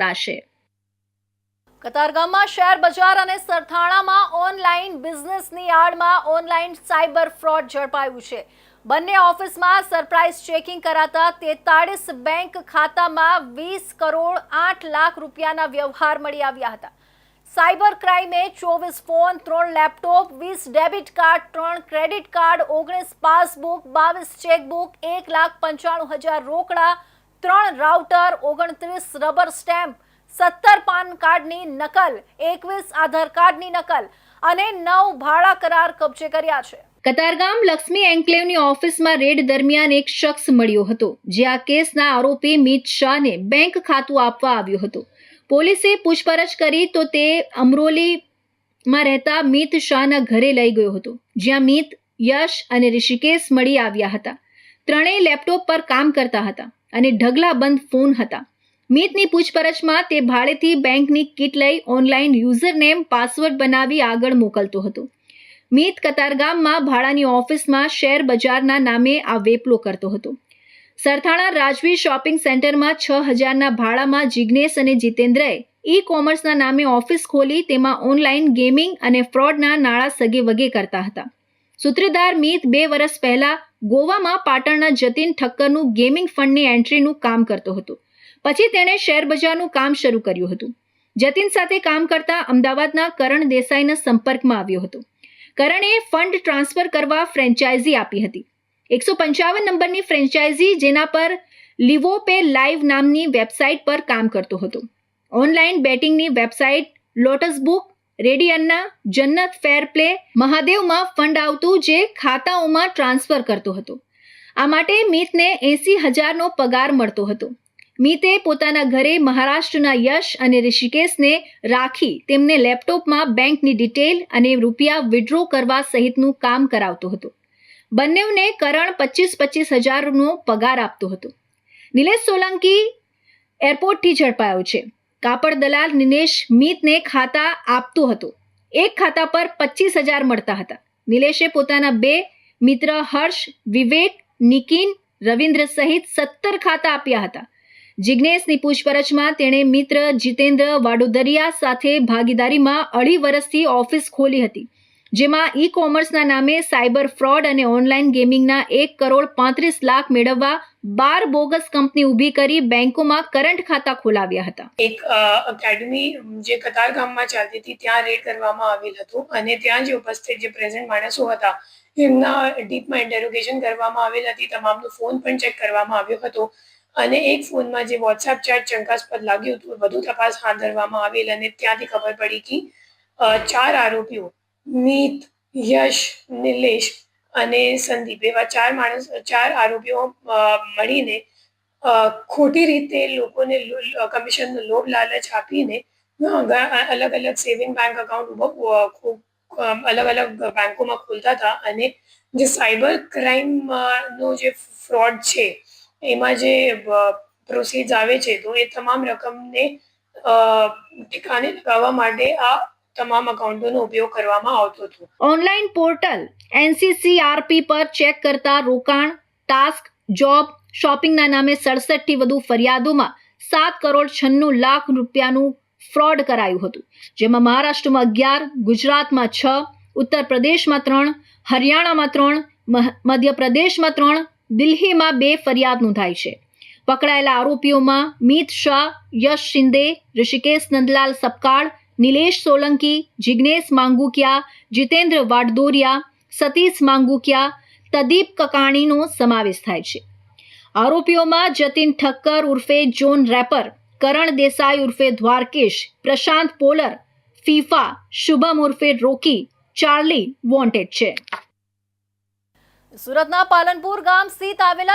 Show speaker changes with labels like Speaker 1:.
Speaker 1: કરાશે
Speaker 2: કતારગામમાં શેર બજાર અને સરથાણામાં ઓનલાઈન બિઝનેસની આડમાં ઓનલાઈન સાયબર ફ્રોડ ઝડપાયું છે. બંને ઓફિસમાં સરપ્રાઇઝ ચેકિંગ કરાતા તેતાળીસ બેંક ખાતામાં વીસ કરોડ આઠ લાખ રૂપિયાના વ્યવહાર મળી આવ્યા હતા. સાયબર ક્રાઇમે ચોવીસ ફોન, ત્રણ લેપટોપ, વીસ ડેબિટ કાર્ડ, ત્રણ ક્રેડિટ કાર્ડ, ઓગણીસ પાસબુક, બાવીસ ચેકબુક, એક લાખ પંચાણું હજાર રોકડા ત્રણ રાઉટર, ઓગણત્રીસ રબર સ્ટેમ્પ, સત્તર પાન કાર્ડની નકલ, એકવીસ આધાર કાર્ડની નકલ અને નવ ભાડા કરાર કબજે કર્યા છે.
Speaker 1: કતારગામ લક્ષ્મી એન્કલેવની ઓફિસમાં રેડ દરમિયાન એક શખ્સ મળ્યો હતો, જે આ કેસના આરોપી મિત શાહને બેંક ખાતું આપવા આવ્યો હતો. પોલીસે પૂછપરછ કરી તો તે અમરોલીમાં રહેતા મિત શાહના ઘરે લઈ ગયો હતો, જ્યાં મિત, યશ અને ઋષિકેશ મળી આવ્યા હતા. ત્રણેય લેપટોપ પર કામ કરતા હતા. અને ઢગલાબંધ ફોન હતા. મિતની પૂછપરછમાં તે ભાડેથી બેંકની કીટ લઈ ઓનલાઈન યુઝરનેમ, પાસવર્ડ બનાવી આગળ મોકલતો હતો. મિત કતારગામમાં ભાડાની ઓફિસમાં શેર બજારના નામે આ વેપલો કરતો હતો. સરથાણા રાજવી શોપિંગ સેન્ટરમાં છ હજારના ભાડામાં જિજ્ઞેશ અને જીતેન્દ્રએ ઈ કોમર્સના નામે ઓફિસ ખોલી તેમાં ઓનલાઈન ગેમિંગ અને ફ્રોડના નાણાં સગે વગે કરતા હતા. સૂત્રધાર મિત બે વર્ષ પહેલા ગોવામાં પાટણના જતીન ઠક્કરનું ગેમિંગ ફંડની એન્ટ્રીનું કામ કરતો હતો. પછી તેણે શેર બજારનું કામ શરૂ કર્યું હતું. જતીન સાથે કામ કરતા અમદાવાદના કરણ દેસાઈના સંપર્કમાં આવ્યો હતો. કરણે ફંડ ટ્રાન્સફર કરવા ફ્રેન્ચાઇઝી આપી હતી. એકસો પંચાવન નંબરની ફ્રેન્ચાઇઝી જેના પર લિવો પે લાઈવ નામની વેબસાઇટ પર કામ કરતો હતો. ઓનલાઈન બેટિંગની વેબસાઇટ લોટસ બુક રેડિયનના જન્નત, ફેર પ્લે, મહાદેવમાં ફંડ આવતું જે ખાતાઓમાં ટ્રાન્સફર કરતો હતો. આ માટે મિતને એંસી હજારનો પગાર મળતો હતો. મિતે પોતાના ઘરે મહારાષ્ટ્રના યશ અને ઋષિકેશને રાખી તેમને લેપટોપમાં બેંકની ડિટેલ અને રૂપિયા વિડ્રો કરવા સહિતનું કામ કરાવતો હતો. બંનેવને કરણ પચીસ પચીસ હજારનો પગાર આપતો હતો. નિલેશ સોલંકી એરપોર્ટથી ઝડપાયો છે. કાપડ દલાલ નિલેશ મિતને ખાતા આપતું હતું. એક ખાતા પર પચીસ હજાર મળતા હતા. નિલેશે પોતાના બે મિત્ર હર્ષ, વિવેક, નિકિન, રવિન્દ્ર સહિત સત્તર ખાતા આપ્યા હતા. જિજ્ઞેશની પૂછપરછમાં તેણે મિત્ર જીતેન્દ્ર વાડોદરિયા સાથે ભાગીદારીમાં અઢી વર્ષથી ઓફિસ ખોલી હતી. જેમાં ઈ કોમર્સના નામે સાયબર ફ્રોડ અને ઓનલાઈન ગેમિંગના એક કરોડ પાંત્રીસ લાખ મેળવવા બાર બોગસ કંપની ઊભી કરી બેંકોમાં કરંટ ખાતા ખોલાવ્યા હતા.
Speaker 3: એક એકેડમી જે કતાર ગામમાં ચાલતી હતી, ત્યાં રેડ કરવામાં આવેલ હતું અને ત્યાં જે ઉપસ્થિત જે પ્રેઝન્ટ માણસો હતા, એમના ડીપમાં ઇન્ટેરોગેશન કરવામાં આવેલ હતી, તમામનો ફોન પણ ચેક કરવામાં આવ્યો હતો અને એક ફોનમાં જે વોટ્સએપ ચેટ શંકાસ્પદ લાગ્યું હતું વધુ તપાસ હાથ ધરવામાં આવેલ અને ત્યાંથી ખબર પડી કે ચાર આરોપીઓ મીત, યશ, નિલેશ અને સંદીપ એવા ચાર માણસ, ચાર આરોપીઓ મળીને ખોટી રીતે લોકોને કમિશનનો લોભ, લાલચ આપીને અલગ અલગ સેવિંગ બેંક અકાઉન્ટ અલગ અલગ બેંકોમાં ખોલતા હતા અને જે સાયબર ક્રાઇમ નો જે ફ્રોડ છે, એમાં જે પ્રોસીડ આવે છે, તો એ તમામ રકમને ઠેકાને લગાવવા માટે આ તમામ અકાઉન્ટોનો ઉપયોગ કરવામાં આવતો હતો.
Speaker 1: ઓનલાઈન પોર્ટલ એનસીસીઆરપી પર ચેક કરતા રોકાણ ટાસ્ક જોબ શોપિંગના નામે સડસઠથી વધુ ફરિયાદોમાં સાત કરોડ છન્નું લાખ રૂપિયાનું ફ્રોડ કરાયું હતું. જેમાં મહારાષ્ટ્રમાં અગિયાર, ગુજરાતમાં છ ઉત્તર પ્રદેશમાં ત્રણ, હરિયાણામાં ત્રણ મધ્યપ્રદેશમાં ત્રણ, દિલ્હીમાં બે ફરિયાદ નોંધાઈ છે. પકડાયેલા આરોપીઓમાં મિત શાહ, યશ શિંદે, ઋષિકેશ નંદલાલ સપકાળ નિલેશ સોલંકી જિજ્ઞેશ માંગુકિયા જીતેન્દ્ર વાડદોરિયા સતીશ માંગુકિયા તદીપ કકાણીનો સમાવેશ થાય છે. આરોપીઓમાં જતીન ઠક્કર ઉર્ફે જોન રેપર, કરણ દેસાઈ ઉર્ફે દ્વારકેશ, પ્રશાંત પોલર, ફીફા, શુભમ ઉર્ફે રોકી, ચાર્લી વોન્ટેડ છે.
Speaker 2: સુરતના પાલનપુર ગામ સ્થિત આવેલા